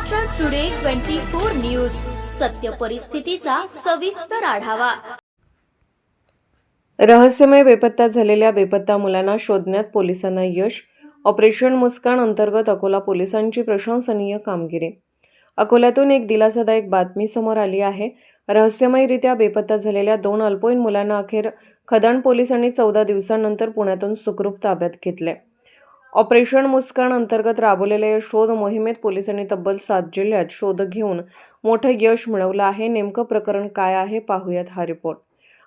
Maharashtra today twenty four news सत्य परिस्थितीचा सविस्तर आढावा. रहस्यमय बेपत्ता झालेल्या बेपत्ता मुलांना शोधण्यात पोलिसांना यश. ऑपरेशन मुस्कान अंतर्गत अकोला पोलिसांची प्रशंसनीय कामगिरी. अकोल्यातून एक दिलासादायक बातमी समोर आली आहे. रहस्यमयरित्या बेपत्ता झालेल्या दोन अल्पवयीन मुलांना अखेर खदान पोलिसांनी चौदा दिवसांनंतर पुण्यातून सुखरूप ताब्यात घेतले. ऑपरेशन मुस्कान अंतर्गत राबवलेल्या या शोध मोहिमेत पोलिसांनी तब्बल सात जिल्ह्यात शोध घेऊन मोठं यश मिळवलं आहे. नेमकं प्रकरण काय आहे पाहूयात हा रिपोर्ट.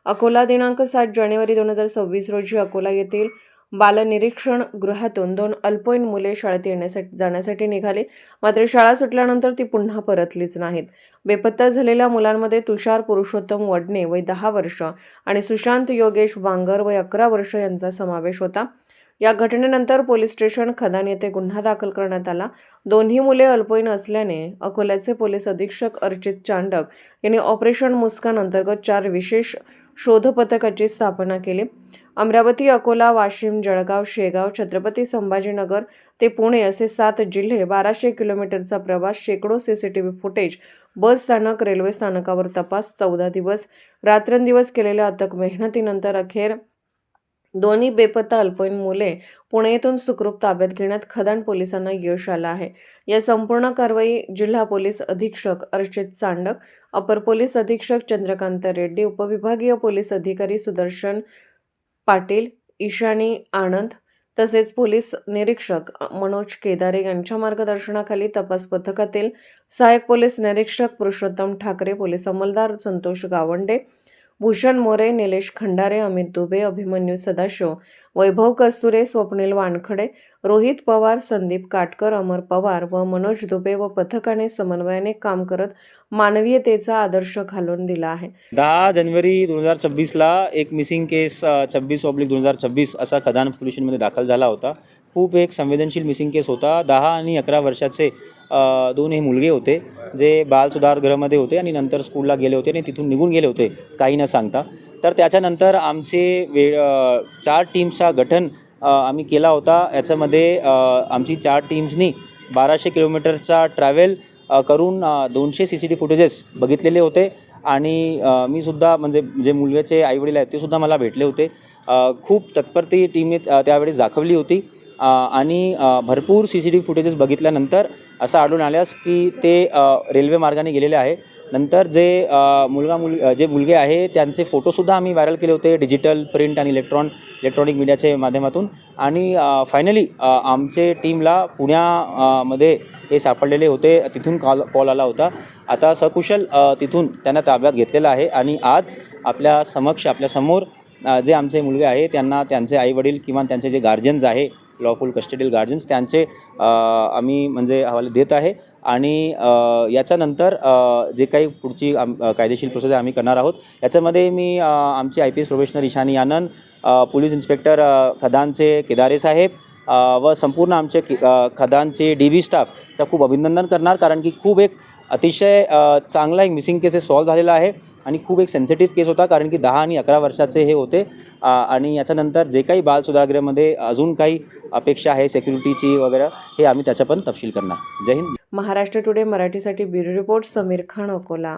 अकोला दिनांक सात जानेवारी दोन हजार सव्वीस रोजी अकोला येथील बालनिरीक्षण गृहातून दोन अल्पवयीन मुले शाळेत येण्यासाठी जाण्यासाठी निघाली. मात्र शाळा सुटल्यानंतर ती पुन्हा परतलीच नाहीत. बेपत्ता झालेल्या मुलांमध्ये तुषार पुरुषोत्तम वडणे वय दहा वर्ष आणि सुशांत योगेश बांगर वय अकरा वर्ष यांचा समावेश होता. या घटनेनंतर पोलीस स्टेशन खदान येथे गुन्हा दाखल करण्यात आला. दोन्ही मुले अल्पवयीन असल्याने अकोल्याचे पोलीस अधीक्षक अर्चित चांडक यांनी ऑपरेशन मुस्कान अंतर्गत चार विशेष शोध पथकाची स्थापना केली. अमरावती अकोला वाशिम जळगाव शेगाव छत्रपती संभाजीनगर ते पुणे असे सात जिल्हे बाराशे किलोमीटरचा प्रवास शेकडो C C T V footage bus स्थानक रेल्वे स्थानकावर तपास चौदा दिवस रात्रंदिवस केलेल्या अथक मेहनतीनंतर अखेर दोन्ही बेपत्ता अल्पवयीन मुले पुणे सुखरूप ताब्यात घेण्यात खदान पोलिसांना यश आलं आहे. या संपूर्ण कारवाई जिल्हा पोलीस अधीक्षक अर्चित चांडक अपर पोलीस अधीक्षक चंद्रकांत रेड्डी उपविभागीय पोलीस अधिकारी सुदर्शन पाटील ईशानी आनंद तसेच पोलीस निरीक्षक मनोज केदारे यांच्या मार्गदर्शनाखाली तपास पथकातील सहाय्यक पोलीस निरीक्षक पुरुषोत्तम ठाकरे पोलीस अंमलदार संतोष गावंडे भूषण मोरे निलेश खंडारे अमित दुबे अभिमन्यू सदाशिव वैभव कस्तुरे स्वप्नील वानखडे रोहित पवार संदीप काटकर अमर पवार व मनोज दुबे व पथकाने समन्वयाने काम करत मानवीयतेचा आदर्श घालून दिला आहे. दहा जानेवारी दोन हजार छब्बीसला एक मिसिंग केस छब्बीस ऑब्लिक दोन हजार छब्बीस असा कदान पोलिशनमध्ये दाखल झाला होता. खूप एक संवेदनशील मिसिंग केस होता. दहा आणि अकरा वर्षाचे दोन हे मुलगे होते जे बाल सुधारगृहामध्ये होते आणि नंतर स्कूलला गेले होते आणि तिथून निघून गेले होते काही न सांगता. तर त्याच्यानंतर आमचे वे चार टीम्सचा गठन आम्ही केला होता. याच्यामध्ये आमची चार टीम्सनी बाराशे किलोमीटरचा ट्रॅव्हल करून दोनशे सी सी टी फुटेजेस बघितलेले होते. आणि मी सुद्धा म्हणजे जे मुलग्याचे आईवडील आहेत ते सुद्धा मला भेटले होते. खूप तत्परती टीमने त्यावेळी त्यावेळेस दाखवली होती. आणि भरपूर C C T V footages बघितल्यानंतर असं आढळून आल्यास की ते रेल्वे मार्गाने गेलेले आहे. नंतर जे मुलगा मुल जे मुलगे आहे त्यांचे फोटोसुद्धा आम्ही व्हायरल केले होते डिजिटल प्रिंट आणि इलेक्ट्रॉन इलेक्ट्रॉनिक मीडियाच्या माध्यमातून. आणि फायनली आमचे टीमला पुण्यामध्ये हे सापडलेले होते. तिथून कॉल कॉल आला होता. आता सकुशल तिथून त्यांना ताब्यात घेतलेला आहे आणि आज आपल्या समक्ष आपल्यासमोर जे आमचे मुलगे आहे त्यांना त्यांचे आईवडील किंवा त्यांचे जे गार्जियन्स आहे लॉफुल कस्टडील गार्जन्स त्यांचे आम्ही म्हणजे हवाले देत आहे. आणि याच्यानंतर जे काही पुढची आम कायदेशीर प्रोसेस आम्ही करणार आहोत याच्यामध्ये मी आमचे I P S probationer Ishani Anand police inspector खदानचे Kedare साहेब व संपूर्ण आमचे खदानचे डी बी स्टाफचं खूप अभिनंदन करणार कारण की खूप एक अतिशय चांगला एक मिसिंग केसेस सॉल्व्ह झालेला आहे. आणि खूप एक सेन्सिटिव्ह केस होता कारण की दहा आणि अकरा वर्षाचे हे होते. आणि याच्यानंतर जे काही बाल सुधारगृहामध्ये अजून काही अपेक्षा आहे सेक्युरिटीची वगैरे हे आम्ही त्याचा पण तपशील करणार. जय हिंद. महाराष्ट्र टुडे मराठीसाठी ब्युरो रिपोर्ट समीर खान अकोला